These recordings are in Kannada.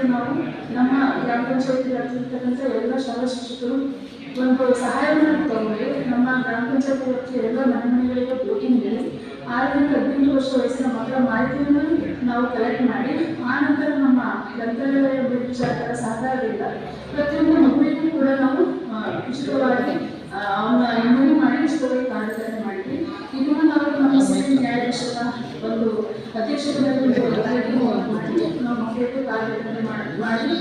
ಪೂರ್ವಭಾವಿಯಾಗಿ ನಾವು ನಮ್ಮ ಗ್ರಾಮ ಪಂಚಾಯತ್ ವ್ಯಾಪ್ತಿರ್ತಕ್ಕಂಥ ಎಲ್ಲ ಶಾಲಾ ಶಿಕ್ಷಕರು ಒಂದು ಸಹಾಯವನ್ನು ತಗೊಂಡು ನಮ್ಮ ಗ್ರಾಮ ಪಂಚಾಯತಿ ವ್ಯಾಪ್ತಿಯ ಎಲ್ಲ ಮನೆ ಮನೆಗಳಿಗೆ ಭೇಟಿ ನೀಡಿ ಆರರಿಂದ ಹದಿನೆಂಟು ವರ್ಷ ವಯಸ್ಸಿನ ಮಕ್ಕಳ ಮಾಹಿತಿಯನ್ನು ನಾವು ಕಲೆಕ್ಟ್ ಮಾಡಿ ಆ ನಂತರ ನಮ್ಮ ಗ್ರಂಥಾಲಯ ವಿಚಾರಕರ ಸಹಕಾರದಿಂದ ಪ್ರತಿಯೊಂದು ಮಗುವಿಗೂ ಕೂಡ ನಾವು ಆ, ಉಚಿತವಾಗಿ ಆ, ಅವನ್ನ ನೋಂದಣಿ ಮಾಡಿ ಉಚಿತವಾಗಿ ಕಾರ್ಯಾಚರಣೆ ಮಾಡಿದ್ವಿ ಇದನ್ನು ನಾವು ನಮ್ಮ ಸಿವಿಲ್ ನ್ಯಾಯಾಧೀಶರ ಒಂದು ಅಧ್ಯಕ್ಷತೆಯಲ್ಲಿ ಒಂದು ವರದಿಯನ್ನು ಮಾಡಿ ನಾವು ಮಕ್ಕಳಿಗೆ ಕಾರ್ಯಾಚರಣೆ ಮಾಡಿ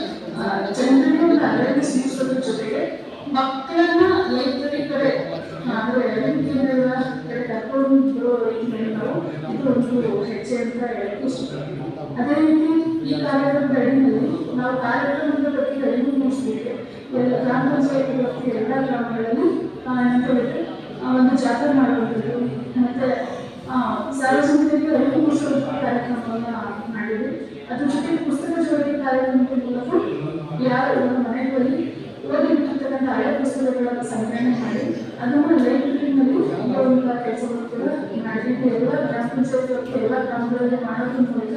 ಒಂದು ಅವೇರ್ನೆಸ್ ಮೂಡಿಸೋದ್ರ ಜೊತೆಗೆ ಮಕ್ಕಳನ್ನ ಲೈಬ್ರರಿ ಕಡೆ ಅಂದ್ರೆ ಕಡೆ ಕರ್ಕೊಂಡು ಬರೋ ರೀತಿಯಲ್ಲಿ ನಾವು ಇದು ಒಂದು ಹೆಜ್ಜೆ ಅಂತ ಹೇಳಕ್ಕೆ ಇಷ್ಟಪಡ್ತೀನಿ ಅದೇ ರೀತಿ ಈ ಕಾರ್ಯಕ್ರಮದ ಅಡಿಯಲ್ಲಿ ನಾವು ಕಾರ್ಯಕ್ರಮದ ಬಗ್ಗೆ ಅರಿವು ಮೂಡಿಸಲಿಕ್ಕೆ ಎಲ್ಲ ಗ್ರಾಮ ಪಂಚಾಯತ್ ವ್ಯಾಪ್ತಿಯ ಎಲ್ಲ ಗ್ರಾಮಗಳಲ್ಲಿ ಆ, ಏನಂತ ಆ, ಒಂದು ಜಾತ್ರೆ ಮಾಡುವಂಥದ್ದು ಮತ್ತೆ ಆ, ಸಾರ್ವಜನಿಕರಿಗೆ ಅರಿವು ಮೂಡಿಸುವ ಕಾರ್ಯಕ್ರಮವನ್ನ ಮಾಡಿದ್ವಿ ಅದ್ರ ಜೊತೆಗೆ ಪುಸ್ತಕ ಜೋಡಿ ಕಾರ್ಯಕ್ರಮದ ಮೂಲಕ ಯಾರು ನಮ್ಮ ಮನೆಗಳಲ್ಲಿ ಓದಿ ಬಿಟ್ಟಿರ್ತಕ್ಕಂಥ ಹಳೆ ಪುಸ್ತಕಗಳನ್ನು ಸಂಗ್ರಹಣೆ ಮಾಡಿ ಅದನ್ನು ಲೈಬ್ರರಿನಲ್ಲಿ ಇಡುವಂಥ ಕೆಲಸವನ್ನು ಕೂಡ ಮಾಡಿದ್ವಿ ಎಲ್ಲ ಗ್ರಾಮ ಪಂಚಾಯತ್ ವ್ಯಾಪ್ತಿಯ ಎಲ್ಲ ಗ್ರಾಮಗಳಲ್ಲಿ ಮಾಡೋದ್ರ ಮೂಲಕ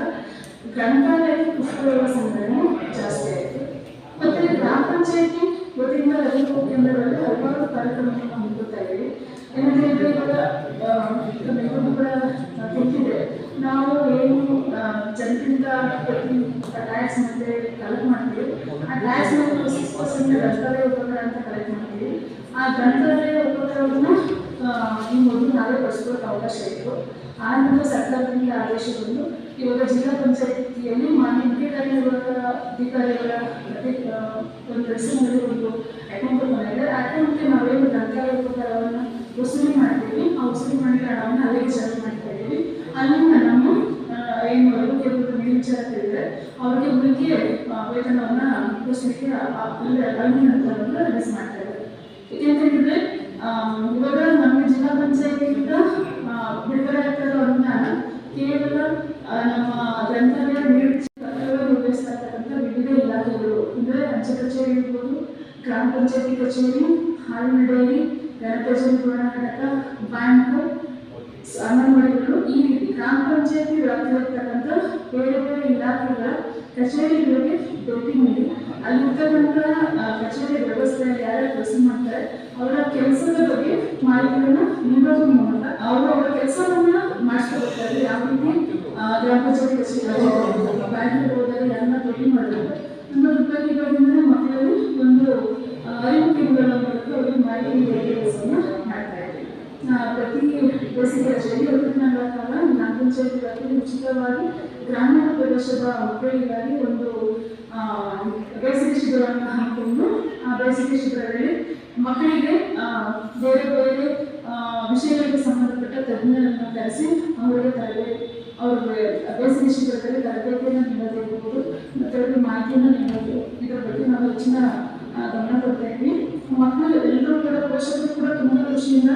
ಗ್ರಂಥಾಲಯ ಪುಸ್ತಕಗಳ ಸಂಗ್ರಹಣೆ ಜಾಸ್ತಿ ಆಯಿತು ಮತ್ತೆ ಗ್ರಾಮ ಪಂಚಾಯತಿ ವತಿಯಿಂದ ಅರಿವು ಕೇಂದ್ರಗಳಲ್ಲಿ ಹಲವಾರು ಕಾರ್ಯಕ್ರಮಗಳನ್ನು ಹಮ್ಮಿಕೊಳ್ತಾ ಇದ್ದೀವಿ ಏನಂತ ಹೇಳಿದ್ರೆ ಇವಾಗ ಆ, ನಿಮಗೂ ಕೂಡ ಗೊತ್ತಿದೆ ನಾವು ಏನು ಆ, ಜನರಿಂದ ಪ್ರತಿ ಟ್ಯಾಕ್ಸ್ ಮತ್ತೆ ಕಲೆಕ್ಟ್ ಮಾಡ್ತೀವಿ ಸಿಕ್ಸ್ ಪರ್ಸೆಂಟ್ ಗ್ರಂಥಾಲಯ ಉಪಕರಣ ಅಂತ ಮಾಡ್ತೀವಿ ಆ ಗ್ರಂಥಾಲಯ ಉಪಕರಣವನ್ನು ಈ ಮೊದಲು ನಾವೇ ಬಳಸ್ಕೊಳ್ಳೋಕೆ ಅವಕಾಶ ಇತ್ತು. ಆ ನಂತರ ಸರ್ಕಾರದಿಂದ ಆದೇಶ ಇವಾಗ ಜಿಲ್ಲಾ ಪಂಚಾಯತಿಯಲ್ಲಿ ಮಾನ್ಯ ಮುಖ್ಯ ಕಾರ್ಯನಿರ್ವಾಹಕ ಅಧಿಕಾರಿಗಳ ಮತ್ತೆ ಆ, ಒಂದು ಹೆಸರಿನಲ್ಲಿ ಒಂದು ಅಕೌಂಟ್ ಬಂದಿದೆ ಆ ಅಕೌಂಟ್ಗೆ ನಾವೇನು ಗ್ರಂಥಾಲಯ ಉಪಕರಣವನ್ನು ವಸೂಲಿ ಮಾಡ್ತೀವಿ ಆ ವಸೂಲಿ ಮಾಡಿದ ಹಣವನ್ನು ಅಲ್ಲಿಗೆ ಏನು ಆರೋಗ್ಯ ಮೇಲ್ವಿಚಾರಕರಿದ್ರೆ ಅವರಿಗೆ ಉಳಿಕೆ ಆ, ರಿಲೀಸ್ ಮಾಡ್ತಾ ಇದ್ದಾರೆ ಯಾಕೆಂತಂದ್ರೆ ಇವಾಗ ನಮ್ಮ ಜಿಲ್ಲಾ ಪಂಚಾಯತಿಯಿಂದ ಬಿಡುಗಡೆ ಕೇವಲ ನಮ್ಮ ಗ್ರಂಥಾಲಯ ನಿರ್ವಹಿಸ್ತಾ ವಿವಿಧ ಇಲಾಖೆಗಳು ಅಂದರೆ ಅಂಚೆ ಕಚೇರಿ ಇರ್ಬೋದು ಗ್ರಾಮ ಪಂಚಾಯತಿ ಕಚೇರಿ ಹಾಲಿನ ಡೈರಿ ಗಣಪತಿ ನಿರ್ವಹಣಾ ಘಟಕ ಬ್ಯಾಂಕ್ ಅಂಗನವಾಡಿಗಳು ಈ ರೀತಿ ಗ್ರಾಮ ಪಂಚಾಯತಿ ವ್ಯಾಪ್ತಿಯಲ್ಲಿರ್ತಕ್ಕಂಥ ಬೇರೆ ಬೇರೆ ಇಲಾಖೆಗಳ ಕಚೇರಿಗಳಿಗೆ ಭೇಟಿ ನೀಡಿ ಅಲ್ಲಿರ್ತಕ್ಕಂಥ ಆ, ಕಚೇರಿ ವ್ಯವಸ್ಥೆ ಯಾರ್ಯಾರು ಕೆಲಸ ಮಾಡ್ತಾರೆ ಅವರ ಕೆಲಸದ ಬಗ್ಗೆ ಮಾಹಿತಿಗಳನ್ನ ನೀಡೋದ್ರ ಮೂಲಕ ಅವರು ಅವರ ಕೆಲಸವನ್ನ ಮಾಡಿಸ್ಕೊಳ್ತಾರೆ ಯಾವ ರೀತಿ ಗ್ರಾಮ ಪಂಚಾಯತಿ ಕಚೇರಿ ಬ್ಯಾಂಕಿಗೆ ಹೋದಾಗ ಯಾರನ್ನ ಭೇಟಿ ಮಾಡಬೇಕು. ಅನ್ನೋದ್ರ ಬಗ್ಗೆ ಮಕ್ಕಳಲ್ಲಿ ಒಂದು ಅರಿವು ಕೇಂದ್ರಗಳ ಮೂಲಕ ಅವರಿಗೆ ಮಾಹಿತಿ ನೀಡುವ ಕೆಲಸವನ್ನ ಮಾಡ್ತಾ ಇದ್ದೀವಿ. ಪ್ರತಿ ಬೇಸಿಗೆ ರಜೆಯಲ್ಲಿ ಒಂದು ದಿನಗಳ ಕಾಲ ಗ್ರಾಮ ಪಂಚಾಯತ್ ಉಚಿತವಾಗಿ ಗ್ರಾಮೀಣ ಪ್ರದೇಶದ ಮಕ್ಕಳಿಗಾಗಿ ಒಂದು ಆ, ಬೇಸಿಗೆ ಶಿಬಿರವನ್ನು ಹಮ್ಮಿಕೊಂಡು ಆ ಬೇಸಿಗೆ ಶಿಬಿರದಲ್ಲಿ ಮಕ್ಕಳಿಗೆ ಆ, ಬೇರೆ ಬೇರೆ ವಿಷಯಗಳಿಗೆ ಸಂಬಂಧಪಟ್ಟ ತಜ್ಞರನ್ನು ಕರೆಸಿ ಅವರಿಗೆ ತರಬೇತಿ ಅವ್ರಿಗೆ ಅಭ್ಯಾಸ ವಿಷಯಗಳಲ್ಲಿ ತರಬೇತಿಯನ್ನು ನೀಡೋದಿರ್ಬೋದು ಮತ್ತು ಅವರಿಗೆ ಮಾಹಿತಿಯನ್ನು ನೀಡೋದು ಇದರ ಬಗ್ಗೆ ನಾವು ಹೆಚ್ಚಿನ ಗಮನ ಕೊಡ್ತಾ ಇದ್ವಿ. ಮಕ್ಕಳು ಎಲ್ಲರೂ ಕೂಡ ಪೋಷಕರು ಕೂಡ ತುಂಬಾ ಖುಷಿಯಿಂದ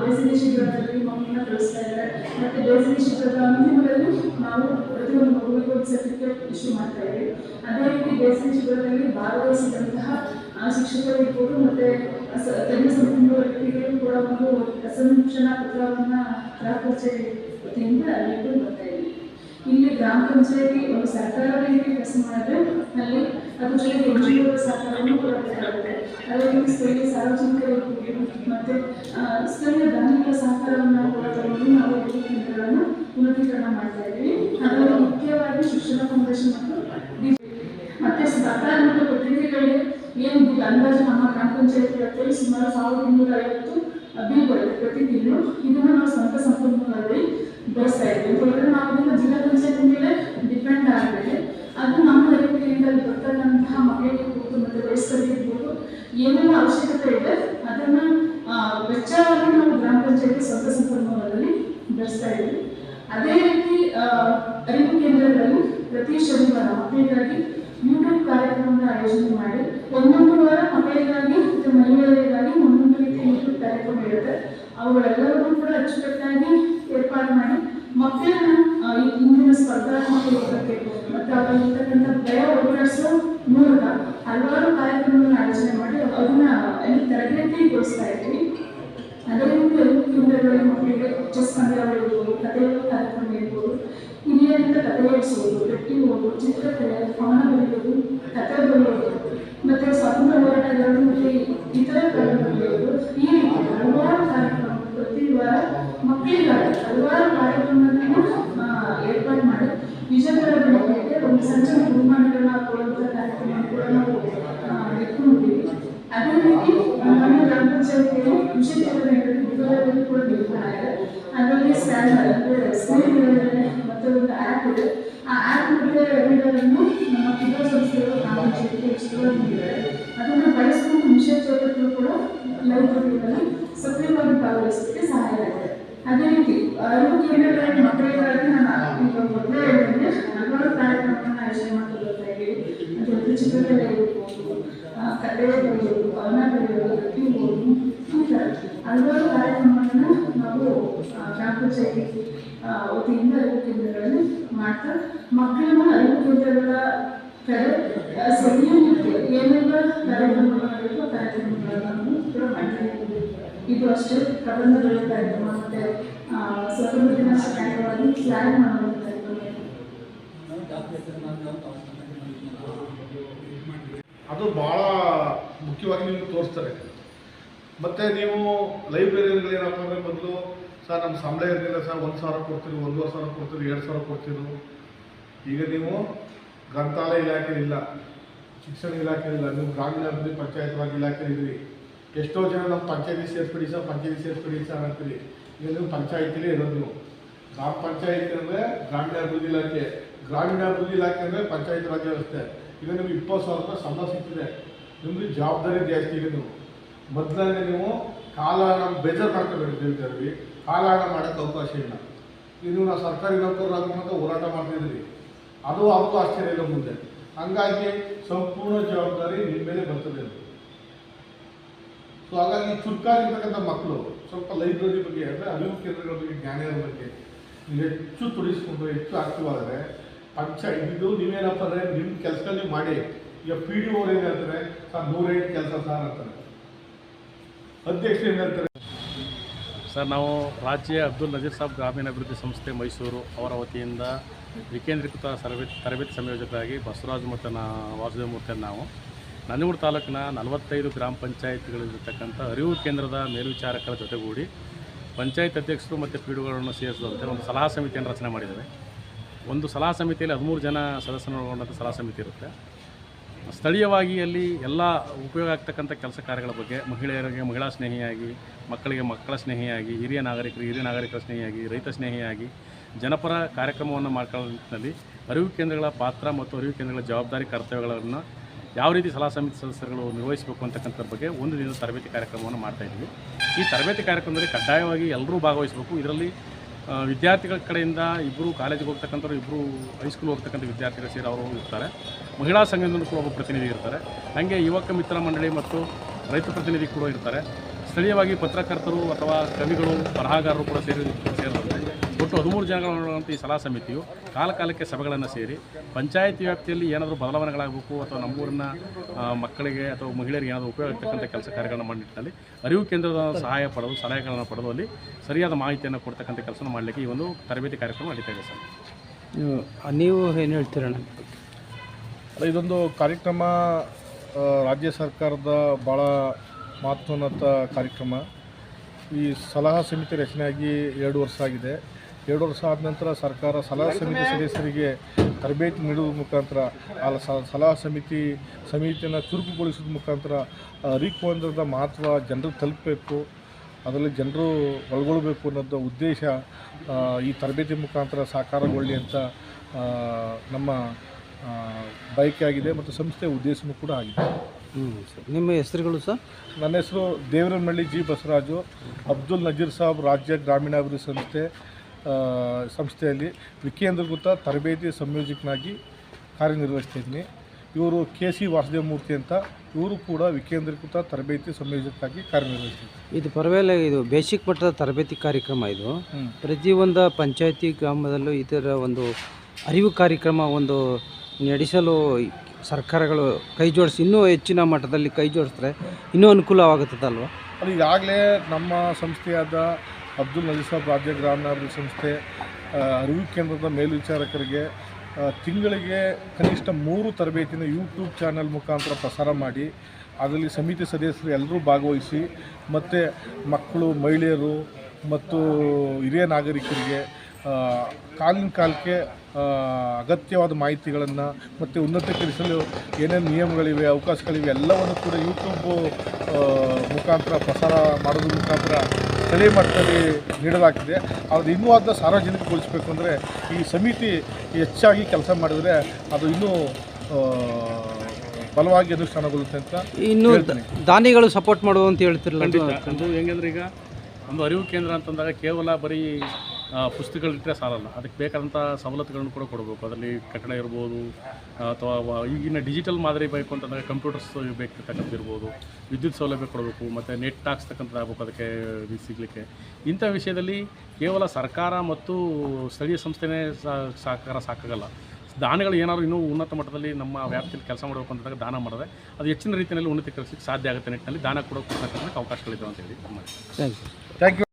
ಬೇಸಿಗೆ ಶಿಬಿರದಲ್ಲಿ ಮಕ್ಕಳನ್ನ ಕಳಿಸ್ತಾ ಇದ್ದಾರೆ. ಮತ್ತೆ ಬೇಸಿಗೆ ಶಿಬಿರದ ಅಂತಿಮದಲ್ಲಿ ನಾವು ಪ್ರತಿಯೊಂದು ಮಗುವಿಗೂ ಒಂದು ಸರ್ಟಿಫಿಕೇಟ್ ಇಶ್ಯೂ ಮಾಡ್ತಾ ಇದ್ದೀವಿ. ಅದೇ ರೀತಿ ಬೇಸಿಗೆ ಶಿಬಿರದಲ್ಲಿ ಭಾಗವಹಿಸಿದಂತಹ ಆ, ಶಿಕ್ಷಕರು ಇರ್ಬೋದು ಮತ್ತೆ ಸ- ತಜ್ಞ ಸಂಪನ್ಮೂಲ ಕೂಡ ಒಂದು ರಸಂರಕ್ಷಣಾ ಪತ್ರವನ್ನ ಗ್ರಾಮ ಕಚೇರಿ ವತಿಯಿಂದ ಬರ್ತಾ ಇದೆ ಇಲ್ಲಿ ಗ್ರಾಮ ಪಂಚಾಯತಿ ಒಂದು ಸರ್ಕಾರದ ಕೆಲಸ ಮಾಡಿದ್ರೆ ಅಲ್ಲಿ ಅದ್ರ ಜೊತೆಗೆ ಎನ್ ಜಿ ಸಹಕಾರವನ್ನು ಕೂಡ ಬೇಕಾಗುತ್ತೆ ಸ್ಥಳೀಯ ಸಾರ್ವಜನಿಕರು ಮತ್ತೆ ಸ್ಥಳೀಯ ದಾನಿಗಳ ಸಹಕಾರವನ್ನು ಕೂಡ ತಗೊಂಡು ನಾವು ಈ ಕೇಂದ್ರಗಳನ್ನು ಉನ್ನತೀಕರಣ ಮಾಡ್ತಾ ಇದ್ದೀವಿ ಅದರಲ್ಲಿ ಮುಖ್ಯವಾಗಿ ಶಿಕ್ಷಣ ಫೌಂಡೇಶನ್ ಮತ್ತು DPI. kısımları sağlık ürünleri ಅವುಗಳೆಲ್ಲವನ್ನೂ ಕೂಡ ಅಚ್ಚುಕಟ್ಟಾಗಿ ಏರ್ಪಾಡು ಮಾಡಿ ಮಕ್ಕಳನ್ನ ಈ ಇಂದಿನ ಸ್ಪರ್ಧಾತ್ಮಕ ಯುಗಕ್ಕೆ ಮತ್ತು ಅವರಲ್ಲಿರ್ತಕ್ಕಂಥ ಭಯ ಹೋಗಲಾಡಿಸೋ ಮೂಲಕ ಹಲವಾರು ಕಾರ್ಯಕ್ರಮಗಳನ್ನ ಆಯೋಜನೆ ಮಾಡಿ ಅದನ್ನ ಅಲ್ಲಿ ತರಬೇತಿಗೊಳಿಸ್ತಾ ಇದ್ವಿ ಅದೇ ಕೇಂದ್ರಗಳಲ್ಲಿ ಮಕ್ಕಳಿಗೆ ಚೆಸ್ ಪಂದ್ಯಾವಳಿ ಇರ್ಬೋದು ಕಥೆ ಕಾರ್ಯಕ್ರಮ ಇರ್ಬೋದು, ಹಿರಿಯರಿಂದ ಕಥೆ ಹೇಳಿಸೋದು, ಗಟ್ಟಿ ಓದು ಚಿತ್ರಕಲೆ ಪವನ ಬರೆಯೋದು ಕಥೆ ಬರೆಯೋದು ಮತ್ತೆ ಸ್ವಾತಂತ್ರ್ಯ ಹೋರಾಟಗಾರರು ಮತ್ತೆ ಇತರ ಕಲೆಗಳು ಈ ರೀತಿ ಹಲವಾರು ಕಾರ್ಯಕ್ರಮ ಪ್ರತಿ ವಾರ ಮಕ್ಕಳಿಗಾಗಿ ಹಲವಾರು ಕಾರ್ಯಕ್ರಮಗಳನ್ನು ಆ, ಏರ್ಪಾಡು ಮಾಡಿ ವಿಜಯಪುರ ಬೆಳಗ್ಗೆ ಒಂದು ಸಂಚ ಬಹುಮಾನಗಳನ್ನ ಕೊಡುವಂಥ ಕಾರ್ಯಕ್ರಮ ಕೂಡ ನಾವು ಆ, ಇಟ್ಕೊಂಡಿದ್ದೀವಿ ಅದೇ ರೀತಿ ನಮ್ಮ ಗ್ರಾಮ ಪಂಚಾಯತಿಯಲ್ಲಿ ಕೃಷಿ ವಿಭಾಗದಲ್ಲಿ ಕೂಡ ನಿರ್ಮಾಣ ಇದೆ ಅದರಲ್ಲಿ ಸ್ಕ್ಯಾನ್ ಅಂದರೆ ಸ್ಕ್ರೀನ್ ಮತ್ತು ಒಂದು ಆ್ಯಪ್ ಇದೆ ಆ ಆ್ಯಪ್ ಮತ್ತು ರೀಡರನ್ನು ನಮ್ಮ ಕುಟುಂಬ ಸಂಸ್ಥೆಗಳು ನಾವು ನೀಡಿದ್ದಾರೆ ಅದನ್ನು ಬಳಸಿಕೊಂಡು ವಿಷಯ ಚೌಕಟ್ಟು ಕೂಡ ಲೈಬ್ರರಿಗಳಲ್ಲಿ ಸಕ್ರಿಯವಾಗಿ ಭಾಗವಹಿಸಲಿಕ್ಕೆ ಸಹಾಯ ಆಗಿದೆ ಅದೇ ರೀತಿ ಅರಿವು ಕೇಂದ್ರಗಳಲ್ಲಿ ಮಕ್ಕಳಿಗಾಗಿ ನಾನು ಈಗ ಮೊದಲೇ ಹೇಳಿದಂಗೆ ಹಲವಾರು ಕಾರ್ಯಕ್ರಮವನ್ನು ಆಯೋಜನೆ ಮಾಡ್ತಾ ಬರ್ತಾ ಇದ್ದೀವಿ ಅದರಲ್ಲಿ ಚಿತ್ರಕಲೆ ಇರ್ಬೋದು ಕಲೆ ಕಥೆ ಬರೆಯೋದು ಕವನ ಬರೆಯೋದು ಗಟ್ಟಿ ಓದು ಈ ಥರ ಹಲವಾರು ಕಾರ್ಯಕ್ರಮಗಳನ್ನು ನಾವು ಆ, ಗ್ರಾಮ ಪಂಚಾಯತಿ ಆ, ವತಿಯಿಂದ ಅರಿವು ಕೇಂದ್ರಗಳಲ್ಲಿ ಮಾಡ್ತಾ ಮಕ್ಕಳನ್ನ ಅರಿವು ಕೇಂದ್ರಗಳ ಕಡೆ ಸೆಳೆಯಲಿಕ್ಕೆ ಏನೆಲ್ಲ ಕಾರ್ಯಕ್ರಮಗಳು ನಡೆಯುತ್ತೋ ಆ ಕಾರ್ಯಕ್ರಮಗಳನ್ನು ಇದು ಅಷ್ಟೇ ಪ್ರಬಂಧಗಳ ಕಾರ್ಯಕ್ರಮ ಮತ್ತೆ ಸ್ವತಂತ್ರ ದಿನಾಚರಣೆ ಅಂಗವಾಗಿ ಫ್ಲಾಗ್ ಕಾರ್ಯಕ್ರಮ. ಅದು ಭಾಳ ಮುಖ್ಯವಾಗಿ ನೀವು ತೋರಿಸ್ತಾರೆ. ಮತ್ತು ನೀವು ಲೈಬ್ರರಿಗಳೇನಪ್ಪ ಅಂದರೆ ಮೊದಲು ಸರ್ ನಮ್ಮ ಸಂಬಳ ಇರಲಿಲ್ಲ ಸರ್, ಒಂದು ಸಾವಿರ ಕೊಡ್ತೀರಿ, ಒಂದೂವರೆ ಸಾವಿರ ಕೊಡ್ತೀರಿ, ಎರಡು ಸಾವಿರ ಕೊಡ್ತೀರಿ. ಈಗ ನೀವು ಗ್ರಂಥಾಲಯ ಇಲಾಖೆ ಇಲ್ಲ, ಶಿಕ್ಷಣ ಇಲಾಖೆ ಇಲ್ಲ, ನೀವು ಗ್ರಾಮೀಣಾಭಿವೃದ್ಧಿ ಪಂಚಾಯತ್ ರಾಜ್ ಇಲಾಖೆ ಇದ್ರಿ. ಎಷ್ಟೋ ಜನ ನಮ್ಮ ಪಂಚಾಯತಿ ಸೇರ್ಪಡಿ ಸರ್, ಪಂಚಾಯತಿ ಸೇರಿಸ್ಬಿಡಿ ಸರ್ ಅಂತೀರಿ. ಈಗ ನೀವು ಪಂಚಾಯತಿಲೇ ಇರೋದು. ನೀವು ಗ್ರಾಮ ಪಂಚಾಯತಿ ಅಂದರೆ ಗ್ರಾಮೀಣಾಭಿವೃದ್ಧಿ ಇಲಾಖೆ. ಗ್ರಾಮೀಣಾಭಿವೃದ್ಧಿ ಇಲಾಖೆ ಅಂದರೆ ಪಂಚಾಯತ್ ರಾಜ್ಯ ವ್ಯವಸ್ಥೆ. ಈಗ ನಿಮ್ಗೆ ಇಪ್ಪತ್ತು ಸಾವಿರ ರೂಪಾಯಿ ಸಂಬಳ ಸಿಗ್ತಿದೆ ನಿಮಗೆ ಜವಾಬ್ದಾರಿ ಜಾಸ್ತಿ ಈಗ ನೀವು. ಮೊದಲನೇ ನೀವು ಕಾಲಹಣ ಬೇಜಾರು ಹೇಳ್ತೀವಿ ಕಾಲಹಣ ಮಾಡೋಕ್ಕೆ ಅವಕಾಶ ಇಲ್ಲ. ಈಗ ನೀವು ಸರ್ಕಾರಿ ನೌಕರರಾಗ ಹೋರಾಟ ಮಾಡ್ತಿದ್ರಿ ಅದು ಅವತ್ತು ಆಶ್ಚರ್ಯ ಇಲ್ಲ ಮುಂದೆ. ಹಂಗಾಗಿ ಸಂಪೂರ್ಣ ಜವಾಬ್ದಾರಿ ನಿಮ್ಮ ಮೇಲೆ ಬರ್ತದೆ ಸೊ ಹಾಗಾಗಿ ಚುರುಕಾಗಿರ್ತಕ್ಕಂಥ ಮಕ್ಕಳು, ಸ್ವಲ್ಪ ಲೈಬ್ರರಿ ಬಗ್ಗೆ ಅಂದರೆ ಅರಿವು ಕೇಂದ್ರಗಳ ಬಗ್ಗೆ ಜ್ಞಾನ ಇರೋ ಬಗ್ಗೆ ಹೆಚ್ಚು ತುಡಿಸ್ಕೊಂಡು, ಹೆಚ್ಚು ಆಕ್ಟಿವ್ ಆದರೆ ಪಂಚ ಇದು ನೀವೇನಪ್ಪ ಅಂದರೆ ನಿಮ್ಮ ಕೆಲಸದಲ್ಲಿ ನೀವು ಮಾಡಿ. ಈಗ ಪಿ ಡಿ ಓರ್ ಏನು ಹೇಳ್ತಾರೆ? ಸರ್ ನೂರೈದು ಕೆಲಸ ಸರ್ ಅಂತಾರೆ. ಅಧ್ಯಕ್ಷರು ಏನು ಹೇಳ್ತಾರೆ? ಸರ್, ನಾವು ರಾಜ್ಯ ಅಬ್ದುಲ್ ನಜೀರ್ ಸಾಬ್ ಗ್ರಾಮೀಣಾಭಿವೃದ್ಧಿ ಸಂಸ್ಥೆ ಮೈಸೂರು ಅವರ ವತಿಯಿಂದ ವಿಕೇಂದ್ರೀಕೃತ ತರಬೇತಿ ತರಬೇತಿ ಸಂಯೋಜಕರಾಗಿ ಬಸವರಾಜ್ ಮತ್ತು ನಾ ವಾಸುದೇವ ಮೂರ್ತಿ ನಾವು ನಂಜನಗೂಡು ತಾಲೂಕಿನ ನಲವತ್ತೈದು ಗ್ರಾಮ ಪಂಚಾಯತ್ಗಳಿರ್ತಕ್ಕಂಥ ಅರಿವು ಕೇಂದ್ರದ ಮೇಲ್ವಿಚಾರಕರ ಜೊತೆಗೂಡಿ ಪಂಚಾಯತ್ ಅಧ್ಯಕ್ಷರು ಮತ್ತು ಪೀಡುಗಳನ್ನು ಸೇರಿಸುವಂತೆ ಒಂದು ಸಲಹಾ ಸಮಿತಿಯನ್ನು ರಚನೆ ಮಾಡಿದ್ದೇವೆ. ಒಂದು ಸಲಹಾ ಸಮಿತಿಯಲ್ಲಿ ಹದಿಮೂರು ಜನ ಸದಸ್ಯರು ಒಳಗೊಂಡಂಥ ಸಲಹಾ ಸಮಿತಿ ಇರುತ್ತೆ. ಸ್ಥಳೀಯವಾಗಿ ಅಲ್ಲಿ ಎಲ್ಲ ಉಪಯೋಗ ಆಗ್ತಕ್ಕಂಥ ಕೆಲಸ ಕಾರ್ಯಗಳ ಬಗ್ಗೆ ಮಹಿಳೆಯರಿಗೆ, ಮಹಿಳಾ ಸ್ನೇಹಿಯಾಗಿ, ಮಕ್ಕಳಿಗೆ ಮಕ್ಕಳ ಸ್ನೇಹಿಯಾಗಿ, ಹಿರಿಯ ನಾಗರಿಕರಿಗೆ ಹಿರಿಯ ನಾಗರಿಕರ ಸ್ನೇಹಿಯಾಗಿ, ರೈತ ಸ್ನೇಹಿಯಾಗಿ, ಜನಪರ ಕಾರ್ಯಕ್ರಮವನ್ನು ಮಾಡ್ಕೊಳ್ಳೋ ನಿಟ್ಟಿನಲ್ಲಿ ಅರಿವು ಕೇಂದ್ರಗಳ ಪಾತ್ರ ಮತ್ತು ಅರಿವು ಕೇಂದ್ರಗಳ ಜವಾಬ್ದಾರಿ ಕರ್ತವ್ಯಗಳನ್ನು ಯಾವ ರೀತಿ ಸಲಹಾ ಸಮಿತಿ ಸದಸ್ಯರುಗಳು ನಿರ್ವಹಿಸಬೇಕು ಅಂತಕ್ಕಂಥ ಬಗ್ಗೆ ಒಂದು ದಿನದ ತರಬೇತಿ ಕಾರ್ಯಕ್ರಮವನ್ನು ಮಾಡ್ತಾ ಇದ್ದೀವಿ. ಈ ತರಬೇತಿ ಕಾರ್ಯಕ್ರಮದಲ್ಲಿ ಕಡ್ಡಾಯವಾಗಿ ಎಲ್ಲರೂ ಭಾಗವಹಿಸಬೇಕು. ಇದರಲ್ಲಿ ವಿದ್ಯಾರ್ಥಿಗಳ ಕಡೆಯಿಂದ ಇಬ್ಬರು ಕಾಲೇಜಿಗೆ ಹೋಗ್ತಕ್ಕಂಥವ್ರು ಇಬ್ಬರು ಹೈಸ್ಕೂಲ್ ಹೋಗ್ತಕ್ಕಂಥ ವಿದ್ಯಾರ್ಥಿಗಳು ಸೇರಿ ಅವರು ಇರ್ತಾರೆ. ಮಹಿಳಾ ಸಂಘದಿಂದ ಕೂಡ ಒಬ್ಬ ಪ್ರತಿನಿಧಿ ಇರ್ತಾರೆ. ಹಾಗೆ ಯುವಕ ಮಿತ್ರ ಮಂಡಳಿ ಮತ್ತು ರೈತ ಪ್ರತಿನಿಧಿ ಕೂಡ ಇರ್ತಾರೆ. ಸ್ಥಳೀಯವಾಗಿ ಪತ್ರಕರ್ತರು ಅಥವಾ ಕವಿಗಳು, ಬರಹಗಾರರು ಕೂಡ ಸೇರಿ ಸೇರಿದಂತೆ ಒಟ್ಟು ಹದಿಮೂರು ಜನಗಳನ್ನುಳ್ಳಂಥ ಈ ಸಲಹಾ ಸಮಿತಿಯು ಕಾಲಕಾಲಕ್ಕೆ ಸಭೆಗಳನ್ನು ಸೇರಿ ಪಂಚಾಯತ್ ವ್ಯಾಪ್ತಿಯಲ್ಲಿ ಏನಾದರೂ ಬದಲಾವಣೆಗಳಾಗಬೇಕು ಅಥವಾ ನಮ್ಮೂರಿನ ಮಕ್ಕಳಿಗೆ ಅಥವಾ ಮಹಿಳೆಯರಿಗೆ ಏನಾದರೂ ಉಪಯೋಗ ಆಗ್ತಕ್ಕಂಥ ಕೆಲಸ ಕಾರ್ಯಗಳನ್ನು ಮಾಡಿ ನಿಟ್ಟಿನಲ್ಲಿ ಅರಿವು ಕೇಂದ್ರದ ಸಹಾಯ ಪಡೆದು ಸಲಹೆಗಳನ್ನು ಪಡೆದು ಅಲ್ಲಿ ಸರಿಯಾದ ಮಾಹಿತಿಯನ್ನು ಕೊಡ್ತಕ್ಕಂಥ ಕೆಲಸ ಮಾಡಲಿಕ್ಕೆ ಈ ಒಂದು ತರಬೇತಿ ಕಾರ್ಯಕ್ರಮ ನಡೀತಾ ಇದೆ ಸರ್. ನೀವು ಏನು ಹೇಳ್ತೀರಣ್ಣ ಅಲ್ಲ, ಇದೊಂದು ಕಾರ್ಯಕ್ರಮ ರಾಜ್ಯ ಸರ್ಕಾರದ ಭಾಳ ಮಹತ್ವೋನ್ನತ ಕಾರ್ಯಕ್ರಮ. ಈ ಸಲಹಾ ಸಮಿತಿ ರಚನೆಯಾಗಿ ಎರಡು ವರ್ಷ ಆಗಿದೆ. ಎರಡು ವರ್ಷ ಆದ ನಂತರ ಸರ್ಕಾರ ಸಲಹಾ ಸಮಿತಿ ಸದಸ್ಯರಿಗೆ ತರಬೇತಿ ನೀಡುವ ಮುಖಾಂತರ ಆ ಸಲಹಾ ಸಮಿತಿ ಸಮಿತಿಯನ್ನು ಚುರುಕುಗೊಳಿಸೋದ್ರ ಮುಖಾಂತರ ಅರಿಕೇಂದ್ರದ ಮಹತ್ವ ಜನರು ತಲುಪಬೇಕು ಅದರಲ್ಲಿ ಜನರು ಒಳಗೊಳ್ಬೇಕು ಅನ್ನೋದು ಉದ್ದೇಶ ಈ ತರಬೇತಿ ಮುಖಾಂತರ ಸಾಕಾರಗೊಳ್ಳಿ ಅಂತ ನಮ್ಮ ಬಯಕೆ ಆಗಿದೆ ಮತ್ತು ಸಂಸ್ಥೆಯ ಉದ್ದೇಶವೂ ಕೂಡ ಆಗಿದೆ. ಹ್ಞೂ ಸರ್. ನಿಮ್ಮ ಹೆಸರುಗಳು ಸರ್? ನನ್ನ ಹೆಸರು ದೇವರಮಳ್ಳಿ ಜಿ ಬಸವರಾಜು. ಅಬ್ದುಲ್ ನಜೀರ್ ಸಾಬ್ ರಾಜ್ಯ ಗ್ರಾಮೀಣಾಭಿವೃದ್ಧಿ ಸಂಸ್ಥೆ. ಸಂಸ್ಥೆಯಲ್ಲಿ ವಿಕೇಂದ್ರೀಕೃತ ತರಬೇತಿ ಸಂಯೋಜಕನಾಗಿ ಕಾರ್ಯನಿರ್ವಹಿಸ್ತಾ ಇದ್ದೀನಿ ಇವರು ಕೆ ಸಿ ವಾಸುದೇವಮೂರ್ತಿ ಅಂತ. ಇವರು ಕೂಡ ವಿಕೇಂದ್ರೀಕೃತ ತರಬೇತಿ ಸಂಯೋಜಕರಾಗಿ ಕಾರ್ಯನಿರ್ವಹಿಸ್ತಿದ್ದಾರೆ ಇದು ಪರವಾಗಿಲ್ಲ ಇದು ಬೇಸಿಕ್ ಮಟ್ಟದ ತರಬೇತಿ ಕಾರ್ಯಕ್ರಮ ಇದು. ಪ್ರತಿಯೊಂದು ಪಂಚಾಯತಿ ಗ್ರಾಮದಲ್ಲೂ ಇದರ ಒಂದು ಅರಿವು ಕಾರ್ಯಕ್ರಮ ಒಂದು ನಡೆಸಲು ಸರ್ಕಾರಗಳು ಕೈ ಜೋಡಿಸಿ ಇನ್ನೂ ಹೆಚ್ಚಿನ ಮಟ್ಟದಲ್ಲಿ ಕೈ ಜೋಡಿಸಿದ್ರೆ ಇನ್ನೂ ಅನುಕೂಲವಾಗುತ್ತದಲ್ವ? ಅದು ಈಗಾಗಲೇ ನಮ್ಮ ಸಂಸ್ಥೆಯಾದ ಅಬ್ದುಲ್ ನಜೀಸಾಬ್ ಸಾಬ್ ರಾಜ್ಯ ಗ್ರಾಮೀಣಾಭಿವೃದ್ಧಿ ಸಂಸ್ಥೆ ಅರಿವು ಕೇಂದ್ರದ ಮೇಲ್ವಿಚಾರಕರಿಗೆ ತಿಂಗಳಿಗೆ ಕನಿಷ್ಠ ಮೂರು ತರಬೇತಿನ ಯೂಟ್ಯೂಬ್ ಚಾನಲ್ ಮುಖಾಂತರ ಪ್ರಸಾರ ಮಾಡಿ, ಅದರಲ್ಲಿ ಸಮಿತಿ ಸದಸ್ಯರು ಎಲ್ಲರೂ ಭಾಗವಹಿಸಿ, ಮತ್ತು ಮಕ್ಕಳು, ಮಹಿಳೆಯರು ಮತ್ತು ಹಿರಿಯ ನಾಗರಿಕರಿಗೆ ಕಾಲಿನ ಕಾಲಕ್ಕೆ ಅಗತ್ಯವಾದ ಮಾಹಿತಿಗಳನ್ನು ಮತ್ತು ಉನ್ನತೀಕರಿಸಲು ಏನೇನು ನಿಯಮಗಳಿವೆ, ಅವಕಾಶಗಳಿವೆ, ಎಲ್ಲವನ್ನು ಕೂಡ ಯೂಟ್ಯೂಬ್ ಮುಖಾಂತರ ಪ್ರಸಾರ ಮಾಡೋದ್ರ ಮುಖಾಂತರ ಸ್ಥಳೀಯ ಮಟ್ಟದಲ್ಲಿ ನೀಡಲಾಗ್ತಿದೆ ಅದು ಇನ್ನೂ ಅದನ್ನ ಸಾರ್ವಜನಿಕಗೊಳಿಸಬೇಕು ಅಂದರೆ ಈ ಸಮಿತಿ ಹೆಚ್ಚಾಗಿ ಕೆಲಸ ಮಾಡಿದರೆ ಅದು ಇನ್ನೂ ಬಲವಾಗಿ ಅನುಷ್ಠಾನಗೊಳ್ಳುತ್ತೆ ಅಂತ ಇನ್ನು. ದಾನಿಗಳು ಸಪೋರ್ಟ್ ಮಾಡುವಂತ ಹೇಳ್ತಿರಲ್ಲ ಅದು ಖಂಡಿತ. ಅದು ಹೆಂಗಂದ್ರೆ ಈಗ ಒಂದು ಅರಿವು ಕೇಂದ್ರ ಅಂತಂದಾಗ ಕೇವಲ ಬರೀ ಪುಸ್ತಕಗಳಿಟ್ಟರೆ ಸಾಲಲ್ಲ. ಅದಕ್ಕೆ ಬೇಕಾದಂಥ ಸವಲತ್ತುಗಳನ್ನು ಕೂಡ ಕೊಡಬೇಕು. ಅದರಲ್ಲಿ ಕಟ್ಟಡ ಇರ್ಬೋದು ಅಥವಾ ಈಗಿನ ಡಿಜಿಟಲ್ ಮಾದರಿ ಬೇಕು ಅಂತಂದರೆ ಕಂಪ್ಯೂಟರ್ಸ್ ಬೇಕಿರ್ತಕ್ಕಂಥದ್ದು ವಿದ್ಯುತ್ ಸೌಲಭ್ಯ ಕೊಡಬೇಕು ಮತ್ತು ನೆಟ್ ಹಾಕ್ಸ್ತಕ್ಕಂಥದ್ದು ಆಗಬೇಕು ಅದಕ್ಕೆ ಸಿಗಲಿಕ್ಕೆ. ಇಂಥ ವಿಷಯದಲ್ಲಿ ಕೇವಲ ಸರ್ಕಾರ ಮತ್ತು ಸ್ಥಳೀಯ ಸಂಸ್ಥೆನೇ ಸಾ- ಸಹಕಾರ ಸಾಕಾಗಲ್ಲ. ದಾನಗಳು ಏನಾದರೂ ಇನ್ನೂ ಉನ್ನತ ಮಟ್ಟದಲ್ಲಿ ನಮ್ಮ ವ್ಯಾಪ್ತಿಯಲ್ಲಿ ಕೆಲಸ ಮಾಡಬೇಕು ಅಂತಂದಾಗ ದಾನ ಮಾಡಿದ್ರೆ ಅದು ಹೆಚ್ಚಿನ ರೀತಿಯಲ್ಲಿ ಉನ್ನತೀಕರಿಸಲಿಕ್ಕೆ ಸಾಧ್ಯ ಆಗುತ್ತೆ ನಿಟ್ಟಿನಲ್ಲಿ. ದಾನ ಕೂಡ ಕೊಡ್ತಕ್ಕಂಥ ಅವಕಾಶಗಳಿದ್ದಾವೆ ಅಂತ ಹೇಳಿ ಥ್ಯಾಂಕ್ ಯು. Thank you